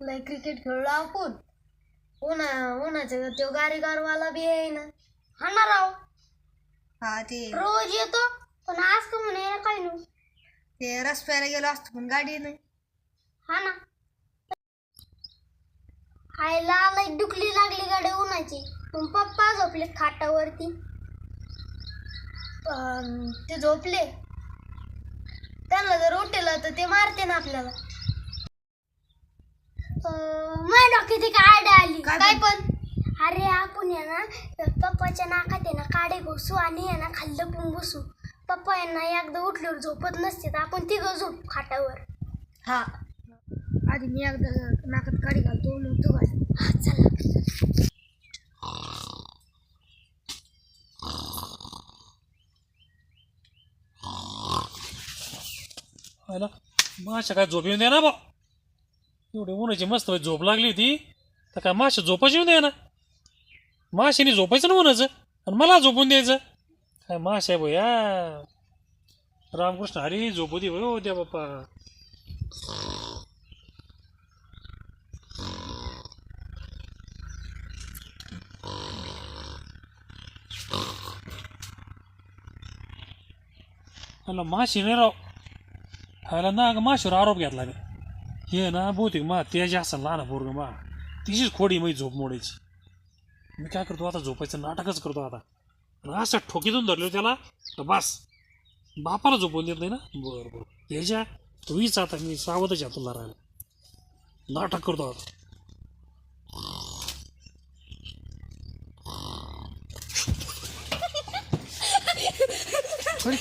लय क्रिकेट खेळलो आपण. उन्हा उन्हाच्या तो गारीगारवाला बी आहे ना हा ना राव? हा ते. रोज येतो पण आज का म्हणे काय नाही ते रस्त्याला गेलो असतो पण गाडी नाही हा ना. आईला लय दुखली लागली गाडी उन्हाची. पण पप्पा झोपले खाटावरती. ते झोपले. त्यांना जर उठेलं तर ते मारते ना आपल्याला. माझ्या डोक्यात एक आयडिया आली. काय काय पण? अरे आपण आहे ना पप्पाच्या नाकात आहे ना काडे घुसू आणि आहे ना खाल्लं पण बसू. पप्पा यांना एकदा उठल्यावर झोपत नसते तर आपण तिघं झोप खाटावर. हा. आधी मी एकदा नाकात गाडी घालतो मग तू घाल. हा चला. आला माशा काय झोप येऊन दे ना बा एवढी उन्हाची मस्त झोप लागली होती. तर काय माशा झोपाच येऊन ना? माशाने झोपायचं ना उन्हाचं? आणि मला झोपून द्यायचं? काय माशा आहे भैया? रामकृष्ण हरी झोपू दे हो द्या बाप्पा. मला माशी नाही राव. ह्याला ना माशीवर आरोप घेतला मी. हे ना बहुतेक मा तेज असं लहान पोरग मा तिचीच खोडी माझी झोप मोडायची मी काय करतो आता झोपायचं नाटकच करतो आता आणि असं ठोकीतून धरलो त्याला तर बस बापाला झोपवून देत नाही ना बरं बरं तेजा तुम्हीच आता मी सावधच आहे तुला राहायला नाटक करतो आता थोडी